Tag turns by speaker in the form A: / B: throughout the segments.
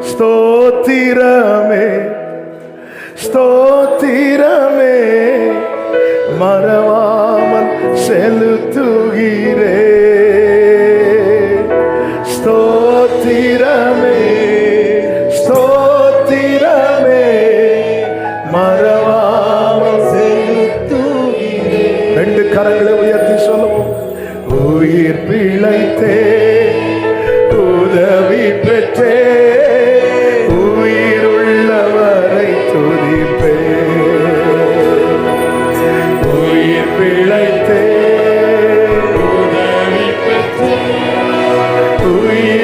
A: ஸ்தோத்திரமே ஸ்தோத்திரமே. மறவாமல் செலுத்துகிறே. ஸ்தோத்திரமே ஸ்தோத்திரமே. மறவாமல் செலுத்துகிறே. ரெண்டு கரங்களை உயர்த்தி சொல்லுவோம். உயிர் பிழைத்தே உதவி பெற்றே உயிருள்ளவரை துதிப்பே. உயிர் பிழைத்தே. உதவி பெற்றே. உயிர்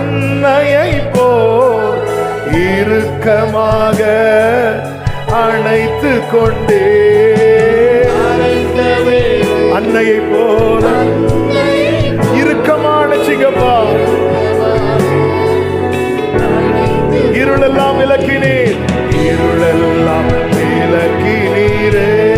A: அன்னையை போல் இறுக்கமாக அணைத்து கொண்டே. அன்னையை போல இறுக்கமான சிங்கப்பா. இருளெல்லாம் விளக்கினீர். இருளெல்லாம் விளக்கினீரே.